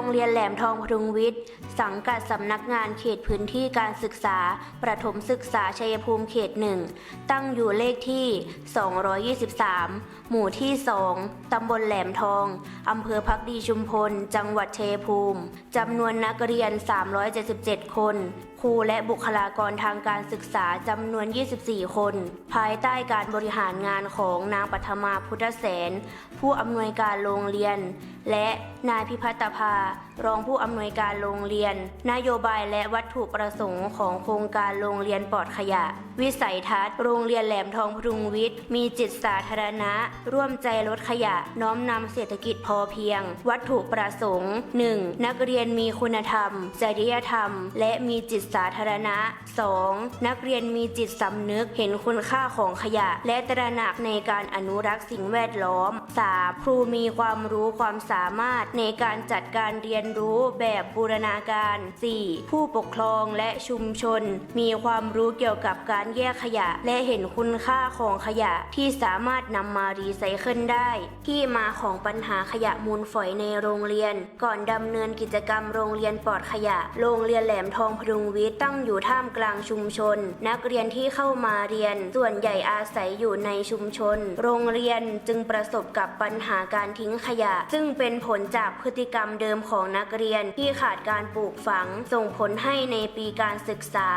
งเรียนแหลมทองพดุงวิทย์ สังกัดสำนักงานเขตพื้นที่การศึกษา ประถมศึกษาชัยภูมิเขตหนึ่ง ตั้งอยู่เลขที่ 223 หมู่ที่ 2 ตำบลแหลมทอง อำเภอพักดีชุมพล จังหวัดชัยภูมิ จำนวนนักเรียน 377 คนครูและบุคลากรทางการศึกษาจำนวน 24 คน ภายใต้การบริหารงานของนางปัทมาพุทธแสน ผู้อำนวยการโรงเรียน และนายพิพัฒภารองผู้อำนวยการโรงเรียน นโยบายและวัตถุประสงค์ของโครงการโรงเรียนปลอดขยะ วิสัยทัศน์ โรงเรียนแหลมทองพดุงวิทย์ มีจิตสาธารณะ ร่วมใจลดขยะ น้อมนำเศรษฐกิจพอเพียง วัตถุประสงค์ 1. นักเรียนมีคุณธรรม จริยธรรม และมีจิตสาธารณะ 2. นักเรียนมีจิตสำนึกเห็นคุณค่าของขยะ และตระหนักในการอนุรักษ์สิ่งแวดล้อม 3. ครูมีความรู้ความสามารถในการจัดการเรียนรู้แบบบูรณาการ 4. ผู้ปกครองและชุมชน มีความรู้เกี่ยวกับการแยกขยะ และเห็นคุณค่าของขยะที่สามารถนำมารีไซเคิลได้ ที่มาของปัญหาขยะมูลฝอยในโรงเรียน ก่อนดำเนินกิจกรรมโรงเรียนปลอดขยะ โรงเรียนแหลมทองพดุงวิทย์ตั้งอยู่ท่ามกลางชุมชน นักเรียนที่เข้ามาเรียน ส่วนใหญ่อาศัยอยู่ในชุมชน โรงเรียนจึงประสบกับปัญหาการทิ้งขยะ ซึ่งเป็นผลจากพฤติกรรมเดิมของนักเรียนที่ขาดการปลูกฝัง ส่งผลให้ในปีการศึกษา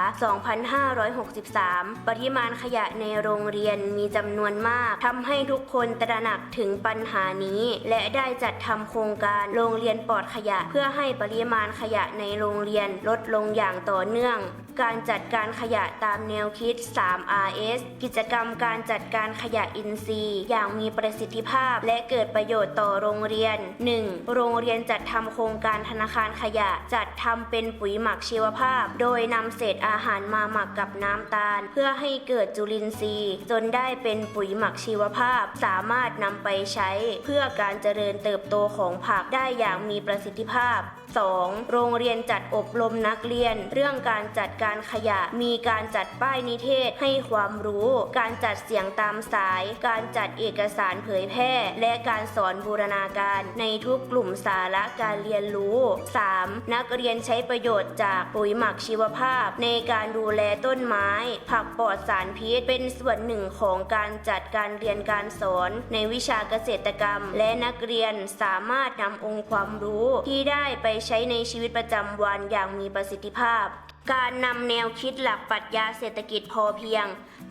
2563 ปริมาณขยะในโรงเรียนมีจำนวนมากทำให้ทุกคนตระหนักถึงปัญหานี้ และได้จัดทำโครงการโรงเรียนปลอดขยะ เพื่อให้ปริมาณขยะในโรงเรียนลดลงอย่างต่อเนื่องเนื่อง การจัดการขยะตามแนวคิด 3RS กิจกรรมการจัดการขยะอินทรีย์ อย่างมีประสิทธิภาพและเกิดประโยชน์ต่อโรงเรียน 1. โรงเรียนจัดทำโครงการธนาคารขยะ จัดทำเป็นปุ๋ยหมักชีวภาพ โดยนำเศษอาหารมาหมักกับน้ำตาล เพื่อให้เกิดจุลินทรีย์ จนได้เป็นปุ๋ยหมักชีวภาพ สามารถนำไปใช้ เพื่อการเจริญเติบโตของผักได้อย่างมีประสิทธิภาพ 2. โรงเรียนจัดอบรมนักเรียน เรื่องการจัดการขยะ มีการจัดป้ายนิเทศให้ความรู้ การจัดเสียงตามสาย การจัดเอกสารเผยแพร่ และการสอนบูรณาการในทุกกลุ่มสาระการเรียนรู้ 3. นักเรียนใช้ประโยชน์จากปุ๋ยหมักชีวภาพ ในการดูแลต้นไม้ ผักปลอดสารพิษเป็นส่วนหนึ่งของการจัดการเรียนการสอน ในวิชาเกษตรกรรม และนักเรียนสามารถนำองค์ความรู้ที่ได้ไปใช้ในชีวิตประจำวันอย่างมีประสิทธิภาพ การนำแนวคิดหลักปรัชญาเศรษฐกิจพอเพียง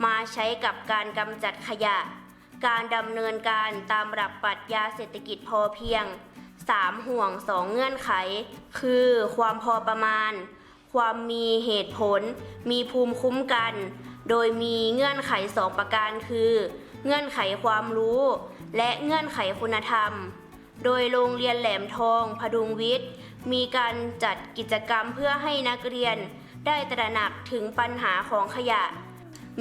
มาใช้กับการกำจัดขยะ การดำเนินการตามหลักปรัชญาเศรษฐกิจพอเพียง 3 ห่วง 2 เงื่อนไข คือความพอประมาณ ความมีเหตุผล มีภูมิคุ้มกัน โดยมีเงื่อนไข 2 ประการคือ เงื่อนไขความรู้ และเงื่อนไขคุณธรรมโดยโรงเรียนแหลมทอง พดุงวิทย์ มีการจัดกิจกรรมเพื่อให้นักเรียนได้ตระหนักถึงปัญหาของขยะ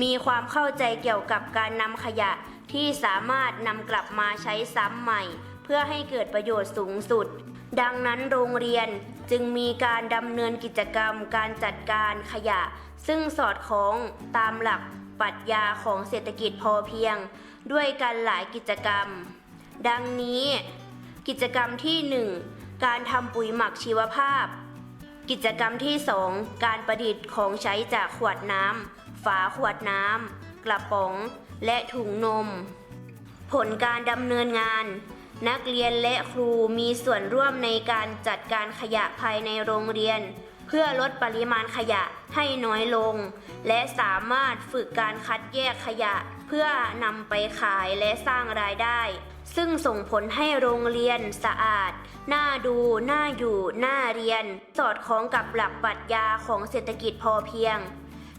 มีความเข้าใจเกี่ยวกับการนำขยะที่สามารถนำกลับมาใช้ซ้ำใหม่ เพื่อให้เกิดประโยชน์สูงสุด ดังนั้นโรงเรียนจึงมีการดำเนินกิจกรรมการจัดการขยะ ซึ่งสอดคล้องตามหลักปรัชญาของเศรษฐกิจพอเพียง ด้วยกันหลายกิจกรรม ดังนี้ กิจกรรมที่ 1 การทำปุ๋ยหมักชีวภาพ กิจกรรมที่ 2 การประดิษฐ์ของใช้จากขวดน้ำฝาขวดน้ำกระป๋อง และถุงนม ผลการดำเนินงาน นักเรียนและครูมีส่วนร่วมในการจัดการขยะภายในโรงเรียน เพื่อลดปริมาณขยะให้น้อยลง และสามารถฝึกการคัดแยกขยะ เพื่อนำไปขายและสร้างรายได้ ซึ่งส่งผลให้โรงเรียนสะอาด น่าดู น่าอยู่ น่าเรียน สอดคล้องกับหลักปรัชญาของเศรษฐกิจพอเพียง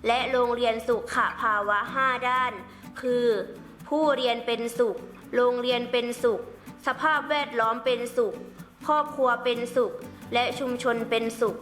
และโรงเรียนสุขภาวะ 5 ด้าน คือ ผู้เรียนเป็นสุข โรงเรียนเป็นสุข สภาพแวดล้อมเป็นสุข ครอบครัวเป็นสุข และชุมชนเป็นสุข